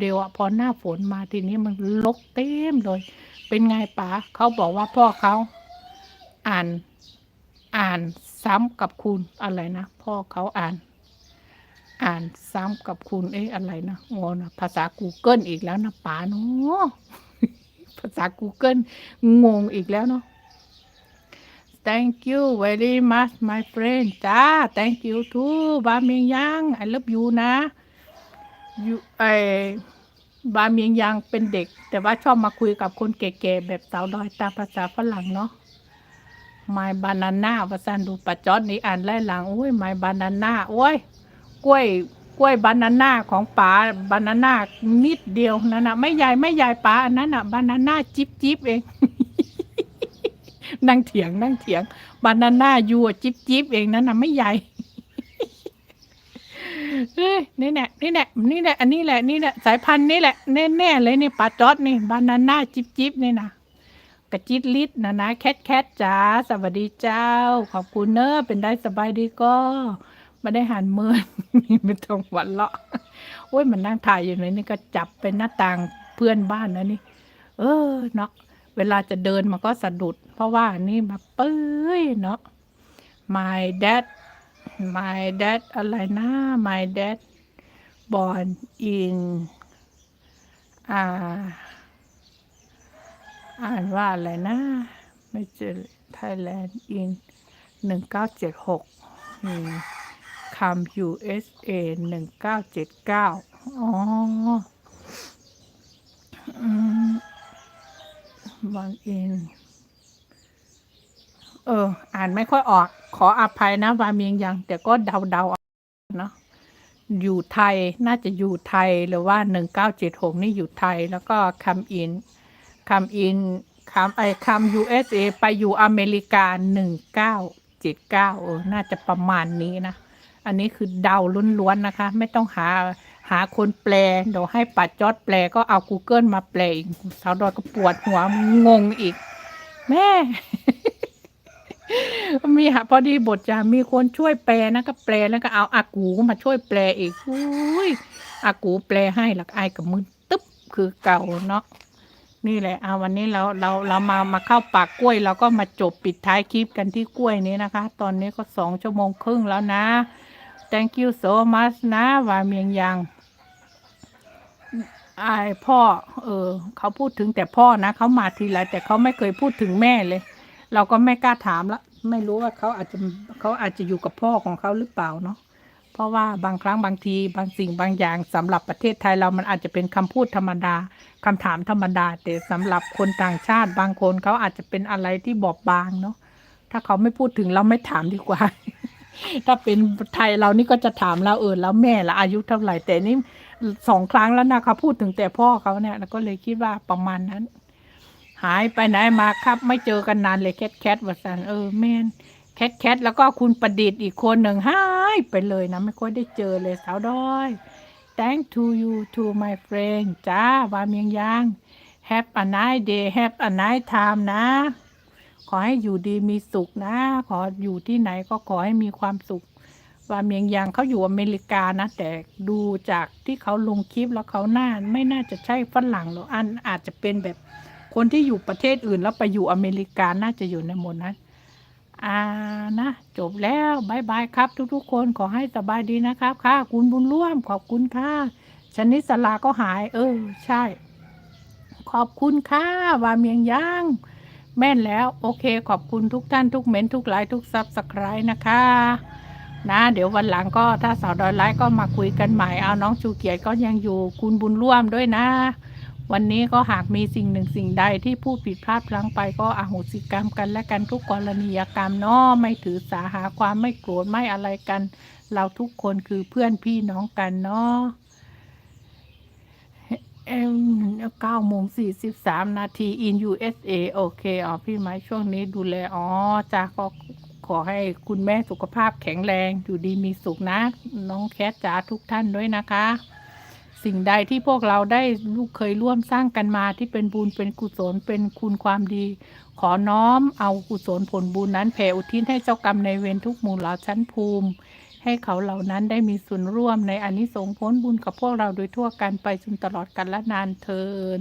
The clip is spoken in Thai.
เดียวอะพอหน้าฝนมาทีนี้มันลกเต็มเลย เป็นไงป๋าเขาบอกว่าพ่อเขาอ่าน อ่านซ้ำกับคุณอะไรนะพ่อเขาอ่าน อ่านซ้ำกับคุณเอ๊ะอะไรนะงงนะภาษา Google อีกแล้วนะป๋าเนาะภาษา Google งงอีกแล้วเนาะ thank you very much my friend จ้า thank you too บาเมียงยัง I love you นะ ยูไอบาเมียงยังเป็นเด็ก แต่ว่าชอบมาคุยกับคนแก่ๆแบบสาวดอยตามภาษาฝรั่งเนาะ my banana ภาษาดูปัจจอดนี้อ่านไล่หลังโอ้ย my banana โอ้ยกล้วยกล้วยบานาน่าของป๋าบานาน่านิดเดียวนั่นนะไม่ใหญ่ไม่ใหญ่ป๋าอันนั้นอะบานาน่าจิบจิบเองนั่งเถียงนั่งเถียงบานาน่ายูอะจิบจิบเองนั่นน่ะไม่ใหญ่ ยนี่แหละนี่แหละนี่แหละอันนี้แหละนี่แหละสายพันธุ์นี่แหละแน่ๆเลยนี่ปลาจอดนี่บานาน่าจิบจิบนี่นะกระจิตลิดนะนะแคทแคทจ๋าสวัสดีเจ้า ขอบคุณเนอะเป็นได้สบายดีก็ไม่ได้หันมือไม่ต้องหวันเลาะโอ้ยมันนั่งถ่ายอยู่ไหนนี่ก็จับเป็นหน้าต่างเพื่อนบ้านนะนี่ เออเนาะเวลาจะเดินมันก็สะดุด เพราะว่านี่มาเป้ยเนาะ my dad my dad อะไรนะ my dad born in อ่า อ่านว่าอะไรนะ ไม่เจอ Thailand in หนึ่งเก้าเจ็ดหกคำ USA หนึ่งเก้าเจ็ดเก้าอ๋ออืม one in เออ อ่านไม่ค่อยออก ขออภัยนะวาเมียงยัง แต่ก็เดาเดาๆเอาเนาะอยู่ไทยน่าจะอยู่ไทยหรือว่าหนึ่งเก้าเจ็ดหกนี่อยู่ไทย แล้วก็คำอินคำอินคำไอคำ USA ไปอยู่อเมริกาหนึ่งเก้าเจ็ดเก้าเออ น่าจะประมาณนี้นะ อันนี้คือเดาล้วนๆนะคะ ไม่ต้องหาหาคนแปล เดี๋ยวให้ปัดจอดแปลก็เอา Google มาแปลอีกสาวดอยก็ปวดหัวงงอีก แม่ มีค่ะพอดีบทจะมีคนช่วยแปลนะก็แปลแล้วก็เอาอากูมาช่วยแปลอีกอุ้ยอากูแปลให้หลักอายกับมือตึ๊บคือเก่าเนาะนี่แหละเอาวันนี้เราเราเรามามาเข้าปากกล้วยเราก็มาจบปิดท้ายคลิปกันที่กล้วยนี้นะคะ ตอนนี้ก็สองชั่วโมงครึ่งแล้วนะ thank you so much นะวาเมียงยังไอายพ่อ เออ เขาพูดถึงแต่พ่อนะ เขามาทีไรแต่เขาไม่เคยพูดถึงแม่เลย เราก็ไม่กล้าถามละไม่รู้ว่าเขาอาจจะเขาอาจจะอยู่กับพ่อของเขาหรือเปล่าเนาะเพราะว่าบางครั้งบางทีบางสิ่งบางอย่างสำหรับประเทศไทยเรามันอาจจะเป็นคำพูดธรรมดาคำถามธรรมดา แต่สำหรับคนต่างชาติบางคนเขาอาจจะเป็นอะไรที่บอบบางเนาะถ้าเขาไม่พูดถึงเราไม่ถามดีกว่า ถ้าเป็นไทยเรานี่ก็จะถามเราเออแล้วแม่ละอายุเท่าไหร่แต่นี่สองครั้งแล้วนะเขาพูดถึงแต่พ่อเขาเนี่ยแล้วก็เลยคิดว่าประมาณนั้น หายไปไหนมาครับ ไม่เจอกันนานเลยแคทแคทวัสันเออแม่นแคทแคทแล้วก็คุณประดิษฐ์อีกคนหนึ่งหายไปเลยนะไม่ค่อยได้เจอเลยสาวด้อย thank to you to my friend จ้าวาเมียงยาง have a nice day have a nice time นะ ขอให้อยู่ดีมีสุขนะ ขออยู่ที่ไหนก็ขอให้มีความสุขวาเมียงยางเขาอยู่อเมริกานะ แต่ดูจากที่เขาลงคลิปแล้วเขาหน้า ไม่น่าจะใช่ฝรั่งหรอกอันอาจจะเป็นแบบ คนที่อยู่ประเทศอื่นแล้วไปอยู่อเมริกาน่าจะอยู่ในหมดนั้น อ่านะ จบแล้วบายบายครับ ทุกๆ คนขอให้สบายดีนะครับ ค่ะ คุณบุญร่วม ขอบคุณค่ะชนิดสลาก็หาย เออ ใช่ ขอบคุณค่ะว่าเมียงย่าง แม่นแล้ว โอเค ขอบคุณทุกท่านทุกเม้นต์ทุกไลค์ทุกซับสไครต์นะคะนะเดี๋ยววันหลังก็ถ้าสาวดอยไลค์ก็มาคุยกันใหม่เอาน้องชูเกียรติก็ยังอยู่คุณบุญร่วมด้วยนะ วันนี้ก็หากมีสิ่งหนึ่งสิ่งใดที่พูดผิดพลาดพลั้งไปก็อโหสิกรรมกันและกันทุกกรณียกรรมเนาะไม่ถือสาหาความไม่โกรธไม่อะไรกัน เราทุกคนคือเพื่อนพี่น้องกันเนาะเอ็มเก้าโมงสี่สิบสามนาที in USA โอเคอ๋อพี่ไม้ช่วงนี้ดูแลอ๋อจ้าก็ขอให้คุณแม่สุขภาพแข็งแรงอยู่ดีมีสุขนะ น้องแคทจ๋าทุกท่านด้วยนะคะ สิ่งใดที่พวกเราได้ลูกเคยร่วมสร้างกันมาที่เป็นบุญเป็นกุศลเป็นคุณความดี ขอน้อมเอากุศลผลบุญนั้นแผ่อุทิศให้เจ้ากรรมในเวรทุกหมู่เหล่าชั้นภูมิ ให้เขาเหล่านั้นได้มีส่วนร่วมในอนิสงส์พ้นบุญกับพวกเราโดยทั่วกันไปจนตลอดกาลนานเทิน